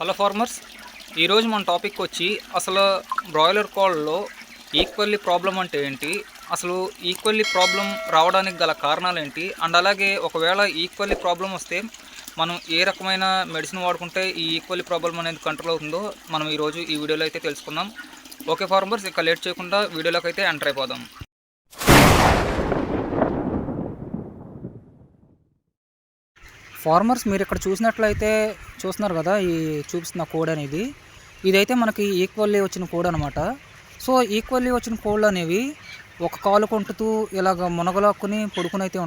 Hello farmers ఈరోజు మన topic వచ్చి అసలు బ్రాయిలర్ కోళ్ళలో ఈక్వల్లీ ప్రాబ్లం అంటే ఏంటి? అసలు ఈక్వల్లీ ప్రాబ్లం రావడానికి గల కారణాలు ఏంటి? అండ్ అలాగే ఒకవేళ ఈక్వల్లీ ప్రాబ్లం వస్తే మనం ఏ రకమైన మెడిసిన్ వాడుకుంటే ఈ ఈక్వల్లీ ప్రాబ్లం అనేది కంట్రోల్ అవుతుందో మనం ఈరోజు ఈ వీడియోలో అయితే తెలుసుకుందాం. ఓకే ఫార్మర్స్ ఇక లేట్ చేయకుండా వీడియోలోకి అయితే ఎంటర్ అయిపోదాం. ఫార్మర్స్ మీరు ఇక్కడ చూసినట్లయితే చూస్తున్నారు కదా ఈ చూపిస్తున్న కోడ్ అనేది. ఇదైతే మనకి ఈక్వల్లీ వచ్చిన కోడ్ అనమాట సో ఈక్వల్లీ వచ్చిన కోళ్ళు అనేవి ఒక కాలు కొంటుతూ ఇలాగ మునగలాక్కుని పడుకుని అయితే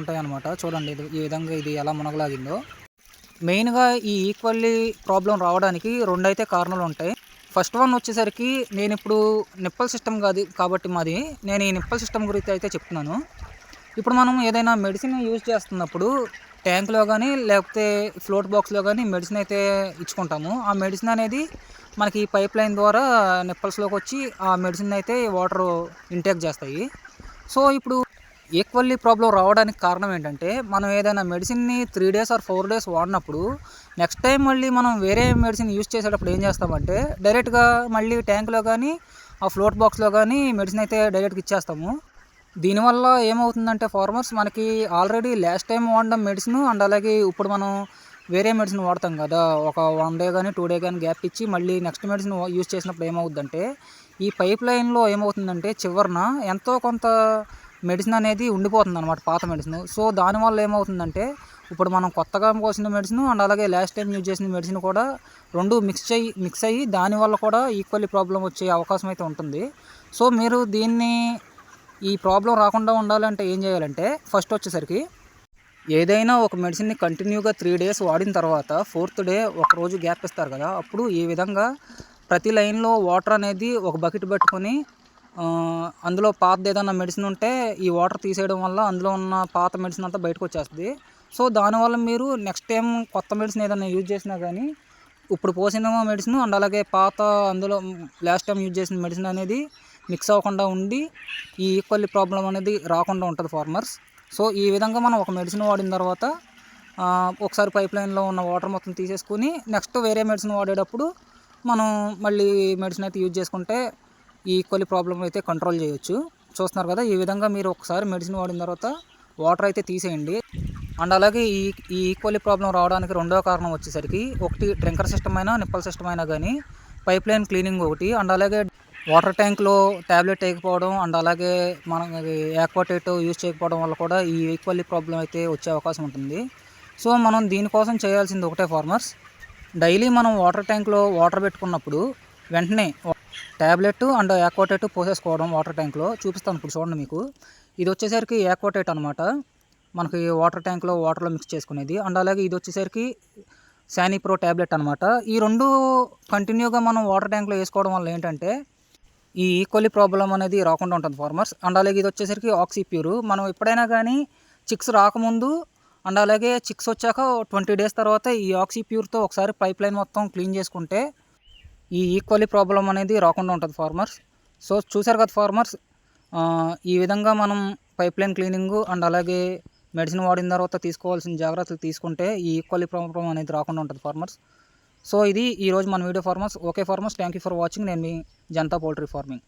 చూడండి ఇది ఈ విధంగా ఇది ఎలా మునగలాగిందో. మెయిన్గా ఈ ఈక్వల్లీ ప్రాబ్లం రావడానికి రెండైతే కారణాలు ఉంటాయి. ఫస్ట్ వన్ వచ్చేసరికి నేను ఇప్పుడు నిప్పల్ సిస్టమ్ కాదు కాబట్టి మాది. నేను ఈ నిప్పల్ సిస్టమ్ గురించి అయితే చెప్తున్నాను. ఇప్పుడు మనం ఏదైనా మెడిసిన్ యూజ్ చేస్తున్నప్పుడు ట్యాంక్లో కానీ లేకపోతే ఫ్లోట్ బాక్స్లో కానీ మెడిసిన్ అయితే ఇచ్చుకుంటాము. ఆ మెడిసిన్ అనేది మనకి పైప్ లైన్ ద్వారా నిప్పల్స్లోకి వచ్చి ఆ మెడిసిన్ అయితే వాటర్ ఇంటేక్ చేస్తాయి. సో ఇప్పుడు ఈక్వల్లీ ప్రాబ్లం రావడానికి కారణం ఏంటంటే మనం ఏదైనా మెడిసిన్ని three days or four days వాడినప్పుడు నెక్స్ట్ టైం మళ్ళీ మనం వేరే మెడిసిన్ యూజ్ చేసేటప్పుడు ఏం చేస్తామంటే డైరెక్ట్గా మళ్ళీ ట్యాంక్లో కానీ ఆ ఫ్లోట్ బాక్స్లో కానీ మెడిసిన్ అయితే డైరెక్ట్గా ఇచ్చేస్తాము. దీనివల్ల ఏమవుతుందంటే ఫార్మర్స్ మనకి ఆల్రెడీ లాస్ట్ టైం వాడిన మెడిసిన్ అండ్ అలాగే ఇప్పుడు మనం వేరే మెడిసిన్ వాడతాం కదా ఒక వన్ డే కానీ టూ డే కానీ గ్యాప్ ఇచ్చి మళ్ళీ నెక్స్ట్ మెడిసిన్ యూజ్ చేసినప్పుడు ఏమవుతుందంటే ఈ పైప్ లైన్లో ఏమవుతుందంటే చివరిన ఎంతో కొంత మెడిసిన్ అనేది ఉండిపోతుంది అనమాట పాత మెడిసిన్ సో దానివల్ల ఏమవుతుందంటే ఇప్పుడు మనం కొత్తగా కోసిన మెడిసిన్ అండ్ అలాగే లాస్ట్ టైం యూజ్ చేసిన మెడిసిన్ కూడా రెండు మిక్స్ అయ్యి మిక్స్ అయ్యి దానివల్ల కూడా ఈక్వల్లీ ప్రాబ్లం వచ్చే అవకాశం అయితే ఉంటుంది. సో మీరు దీన్ని ఈ ప్రాబ్లం రాకుండా ఉండాలంటే ఏం చేయాలంటే ఫస్ట్ వచ్చేసరికి ఏదైనా ఒక మెడిసిన్ని కంటిన్యూగా త్రీ డేస్ వాడిన తర్వాత ఫోర్త్ డే ఒక రోజు గ్యాప్ ఇస్తారు కదా అప్పుడు ఈ విధంగా ప్రతి లైన్లో వాటర్ అనేది ఒక బకెట్ పెట్టుకొని అందులో పాత ఏదైనా మెడిసిన్ ఉంటే ఈ వాటర్ తీసేయడం వల్ల అందులో ఉన్న పాత మెడిసిన్ అంతా బయటకు వచ్చేస్తుంది. సో దానివల్ల మీరు నెక్స్ట్ టైం కొత్త మెడిసిన్ ఏదైనా యూజ్ చేసినా కానీ ఇప్పుడు పోసిన మెడిసిన్ అండ్ అలాగే పాత అందులో లాస్ట్ టైం యూజ్ చేసిన మెడిసిన్ అనేది మిక్స్ అవ్వకుండా ఉండి ఈ ఈక్వల్లీ ప్రాబ్లం అనేది రాకుండా ఉంటుంది ఫార్మర్స్. సో ఈ విధంగా మనం ఒక మెడిసిన్ వాడిన తర్వాత ఒకసారి పైప్ లైన్లో ఉన్న వాటర్ మొత్తం తీసేసుకుని నెక్స్ట్ వేరే మెడిసిన్ వాడేటప్పుడు మనం మళ్ళీ మెడిసిన్ అయితే యూజ్ చేసుకుంటే ఈ ఈక్వల్లీ ప్రాబ్లం అయితే కంట్రోల్ చేయొచ్చు. చూస్తున్నారు కదా ఈ విధంగా మీరు ఒకసారి మెడిసిన్ వాడిన తర్వాత వాటర్ అయితే తీసేయండి. అండ్ అలాగే ఈ ఈ ఈక్వల్లీ ప్రాబ్లం రావడానికి రెండో కారణం వచ్చేసరికి ఒకటి డ్రింకర్ సిస్టమ్ అయినా నిప్పల్ సిస్టమ్ అయినా కానీ పైప్ లైన్ క్లీనింగ్ ఒకటి అండ్ అలాగే వాటర్ ట్యాంక్లో ట్యాబ్లెట్ వేయకపోవడం అండ్ అలాగే మనం యాక్వాటేట్ యూజ్ చేయకపోవడం వల్ల కూడా ఈ ఈక్వల్లీ ప్రాబ్లం అయితే వచ్చే అవకాశం ఉంటుంది. సో మనం దీనికోసం చేయాల్సింది ఒకటే ఫార్మర్స్. డైలీ మనం వాటర్ ట్యాంక్లో వాటర్ పెట్టుకున్నప్పుడు వెంటనే ట్యాబ్లెట్ అండ్ యాక్వాటేట్ పోసేసుకోవడం వాటర్ ట్యాంక్లో చూపిస్తాను ఇప్పుడు చూడండి మీకు. ఇది వచ్చేసరికి యాక్వాటేట్ అనమాట మనకి వాటర్ ట్యాంక్లో వాటర్లో మిక్స్ చేసుకునేది. అండ్ అలాగే ఇది వచ్చేసరికి శానిప్రో ట్యాబ్లెట్ అనమాట ఈ రెండు కంటిన్యూగా మనం వాటర్ ట్యాంక్లో వేసుకోవడం వల్ల ఏంటంటే ఈ ఈక్వల్లీ ప్రాబ్లం అనేది రాకుండా ఉంటుంది ఫార్మర్స్. అండ్ అలాగే ఇది వచ్చేసరికి ఆక్సిప్యూర్ మనం ఎప్పుడైనా కానీ చిక్స్ రాకముందు అండ్ అలాగే చిక్స్ వచ్చాక ట్వంటీ డేస్ తర్వాత ఈ ఆక్సిప్యూర్తో ఒకసారి పైప్ లైన్ మొత్తం క్లీన్ చేసుకుంటే ఈ ఈక్వల్లీ ప్రాబ్లం అనేది రాకుండా ఉంటుంది ఫార్మర్స్. సో చూసారు కదా ఫార్మర్స్ ఈ విధంగా మనం పైప్ లైన్ క్లీనింగ్ అండ్ అలాగే మెడిసిన్ వాడిన తర్వాత తీసుకోవాల్సిన జాగ్రత్తలు తీసుకుంటే ఈ ఈక్వల్లీ ప్రాబ్లం అనేది రాకుండా ఉంటుంది ఫార్మర్స్. సో ఇది ఈరోజు మన video farmers. Okay farmers thank you for watching. నేను మీ జనతా పౌల్ట్రీ ఫార్మింగ్.